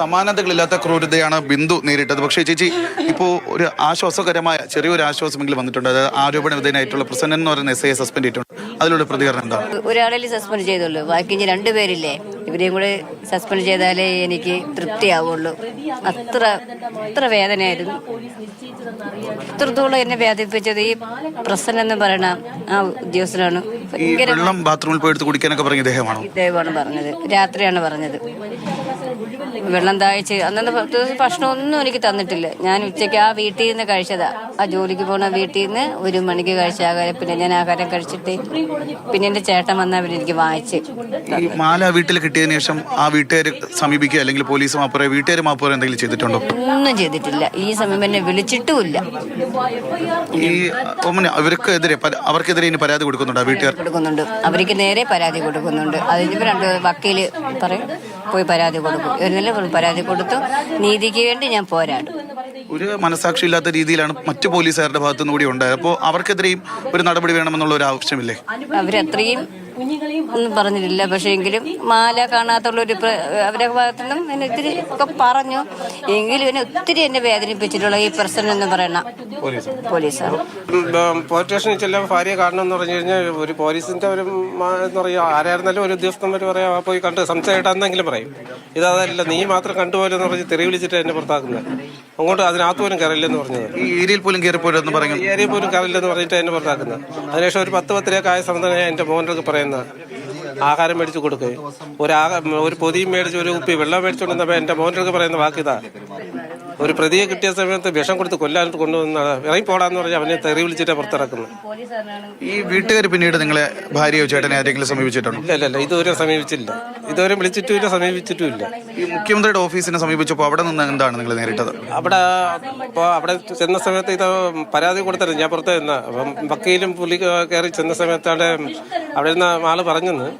സമാനതകളില്ലാത്ത ക്രൂരതയാണ് ബിന്ദു നേരിട്ടത്. പക്ഷേ ചേച്ചി ഇപ്പോൾ ഒരു ആശ്വാസകരമായ ചെറിയൊരു ആശ്വാസമെങ്കിലും വന്നിട്ടുണ്ട്. അതായത് ആരോപണ വിധേയനായിട്ടുള്ള പ്രസന്നൻ എന്ന് പറയുന്ന എസ് ഐ സസ്പെൻഡ് ചെയ്തിട്ടുണ്ട്. അതിലൂടെ പ്രതികരണം എന്താണ്? ഒരാളിൽ സസ്പെൻഡ് ചെയ്തുള്ളൂ. ബാക്കി ഇനി രണ്ടുപേരില്ലേ ഇവരെയും കൂടെ സസ്പെൻഡ് ചെയ്താലേ എനിക്ക് തൃപ്തിയാവുള്ളൂ. അത്ര അത്ര വേദനയായിരുന്നു. ഇത്രത്തോളം എന്നെ വേദനിപ്പിച്ചത് ഈ പ്രസന്നൻ എന്ന് പറയുന്ന ആ ഉദ്യോഗസ്ഥനാണ്. വെള്ളം ബാത്റൂമിൽ പോയി എടുത്ത് കുടിക്കാനൊക്കെ പറഞ്ഞ ഇദ്ദേഹമാണോ? ഇദ്ദേഹമാണ് പറഞ്ഞത്. രാത്രിയാണ് പറഞ്ഞത്. വെള്ളം താഴ്ച അന്നത്തെ പത്ത് ദിവസം ഭക്ഷണമൊന്നും എനിക്ക് തന്നിട്ടില്ല. ഞാൻ ഉച്ചയ്ക്ക് ആ വീട്ടിൽ നിന്ന് കഴിച്ചതാ. ആ ജോലിക്ക് പോണ വീട്ടിൽ നിന്ന് ഒരു മണിക്ക് കഴിച്ച ആഹാരം. പിന്നെ ഞാൻ ആഹാരം കഴിച്ചിട്ട് പിന്നെ എന്റെ ചേട്ടൻ വന്നാൽ പിന്നെ എനിക്ക് വാങ്ങിച്ച് ഈ മാല വീട്ടിൽ കിട്ടിയതിനു ശേഷം ആ വീട്ടുകാർ സമീപിക്കുക അല്ലെങ്കിൽ പോലീസ് മാപ്പുറ വീട്ടുകാർ മാപ്പുറ എന്തെങ്കിലും ചെയ്തിട്ടുണ്ടോ? ഒന്നും ചെയ്തിട്ടില്ല. ഈ സമയം എന്നെ വിളിച്ചിട്ടുമില്ല. ഈ ഒമ്മന അവർക്കെതിരെ പര- അവർക്കെതിരെ ഇനി പരാതി കൊടുക്കുന്നുണ്ട് ആ വീട്ടുകാർ? കൊടുക്കുന്നുണ്ട്. അവർക്ക് നേരെ പരാതി കൊടുക്കുന്നുണ്ട്. അതിന് രണ്ട് വക്കീൽ പറയും. പോയി പരാതി കൊടുക്കും. ഒരു നില പരാതി കൊടുത്തു നീതിക്ക് വേണ്ടി ഞാൻ പോരാടും. ഒരു മനസാക്ഷി ഇല്ലാത്ത രീതിയിലാണ് മറ്റു പോലീസുകാരുടെ ഭാഗത്തുനിന്ന് കൂടി ഉണ്ടായത്. അപ്പോൾ അവർക്കെതിരെയും ഒരു നടപടി വേണമെന്നുള്ള ഒരു ആവശ്യമില്ലേ? അവരത്രയും ഒന്നും പറഞ്ഞിട്ടില്ല. പക്ഷേ എങ്കിലും മാല കാണാത്തുള്ള ഒരു അവരെ അവരുടെ ഭാഗത്തു നിന്നും എന്നെ ഒത്തിരി ഒക്കെ പറഞ്ഞു. എങ്കിലും എന്നെ ഒത്തിരി എന്നെ വേദനിപ്പിച്ചിട്ടുള്ള ഈ പ്രശ്നം എന്ന് പറയണ പോലീസാണ് പോലീസ്. സ്റ്റേഷനിൽ ചെല്ലാൻ ഭാര്യയെ കാണണം എന്ന് പറഞ്ഞു കഴിഞ്ഞാൽ ഒരു പോലീസിന്റെ ഒരു എന്ന് പറയുക ആരായിരുന്നാലും ഒരു ഉദ്യോഗസ്ഥന്മാർ പറയാം "ആ, പോയി കണ്ട് സംശയമായിട്ടെന്നെങ്കിലും പറയും. ഇതല്ല നീ മാത്രം കണ്ടുപോലെന്ന് പറഞ്ഞ് തെറി വിളിച്ചിട്ട് എന്നെ പുറത്താക്കുന്നത്. അങ്ങോട്ട് അതിനകത്ത് പോലും കയറില്ലെന്ന് പറഞ്ഞത് ഈ ഏരിയയിൽ പോലും കയറിപ്പോലെന്ന് പറഞ്ഞു ഈ ഏരിയ പോലും കയറില്ലെന്ന് പറഞ്ഞിട്ട് എന്നെ പുറത്താക്കുന്നത്. അതിനുശേഷം ഒരു പത്ത് പത്തിരയൊക്കെ ആയ സമയത്താണ് ഞാൻ എന്റെ അടുത്ത് പറയുന്നത് ആഹാരം മേടിച്ചു കൊടുക്കുകയും ഒരു ആഹാ ഒരു പൊതിയും മേടിച്ച് ഒരു ഉപ്പി വെള്ളം മേടിച്ചുകൊണ്ടിരുന്നപ്പോൾ എന്റെ മോന്റെ അടുത്ത് പറയുന്ന വാക്കിതാ ഒരു പ്രതിയെ കിട്ടിയ സമയത്ത് വിഷം കൊടുത്ത് കൊല്ലാനായിട്ട് കൊണ്ടുവന്നാണ് ഇറങ്ങി പോടാന്ന് പറഞ്ഞ് അവനെ തെറി വിളിച്ചിട്ട് പുറത്തിറക്കുന്നത്. ഈ വീട്ടുകാർ പിന്നീട് നിങ്ങളെ ഭാര്യയോ ചേട്ടനെ ആരെങ്കിലും സമീപിച്ചിട്ടുണ്ടോ? ഇല്ല ഇല്ല ഇല്ല. ഇതുവരെ സമീപിച്ചില്ല. ഇതുവരെ വിളിച്ചിട്ടുമില്ല സമീപിച്ചിട്ടുമില്ല. ഈ മുഖ്യമന്ത്രിയുടെ ഓഫീസിനെ സമീപിച്ചപ്പോൾ അവിടെ നിന്ന് എന്താണ് നിങ്ങൾ നേരിട്ടത്? അവിടെ ഇപ്പോൾ അവിടെ ചെന്ന സമയത്ത് ഇത് പരാതി കൊടുത്തിരുന്നു. ഞാൻ പുറത്ത് നിന്ന അപ്പം വക്കീലും പുലി കയറി ചെന്ന സമയത്ത് അവിടെ അവിടെ ഇരുന്ന ആൾ പറഞ്ഞെന്ന്.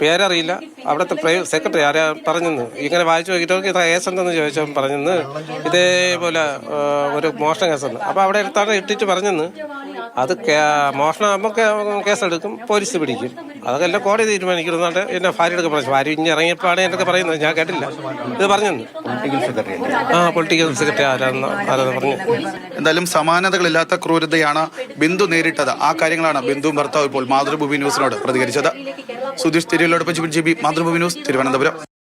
പേരറിയില്ല. അവിടുത്തെ സെക്രട്ടറി ആരാ പറഞ്ഞെന്ന്. ഇങ്ങനെ വായിച്ചു നോക്കിയിട്ട് ഇത് കേസ് എന്തെന്ന് ചോദിച്ചപ്പോൾ പറഞ്ഞെന്ന്. ഇതേപോലെ ഒരു മോഷണ കേസെന്ന്. അപ്പോൾ അവിടെ എടുത്താണ് ഇട്ടിട്ട് പറഞ്ഞെന്ന്. അത് കേ- മോഷണം ആകുമ്പോൾ കേസെടുക്കും പോലീസ് പിടിക്കും. അതൊക്കെ എല്ലാം കോടതി തീരുമാനിക്കുന്നുണ്ട് എന്റെ എടുക്കാൻ പറഞ്ഞു ഭാര്യ ഇനി ഇറങ്ങിയപ്പോഴാണ് എന്നൊക്കെ പറയുന്നത്. ഞാൻ കേട്ടില്ല. ഇത് പറഞ്ഞു ആ പൊളിറ്റിക്കൽ സെക്രട്ടറി ആരാന്ന് ആരാന്ന് പറഞ്ഞു. എന്തായാലും സമാനതകളില്ലാത്ത ക്രൂരതയാണ് ബിന്ദു നേരിട്ടത്. ആ കാര്യങ്ങളാണ് ബിന്ദു ഭർത്താവ് ഇപ്പോൾ മാതൃഭൂമി ന്യൂസിനോട് പ്രതികരിച്ചത്. സുധീഷ് തിരുവല്ലോടൊപ്പം ജിബി മാതൃഭൂമി ന്യൂസ് തിരുവനന്തപുരം.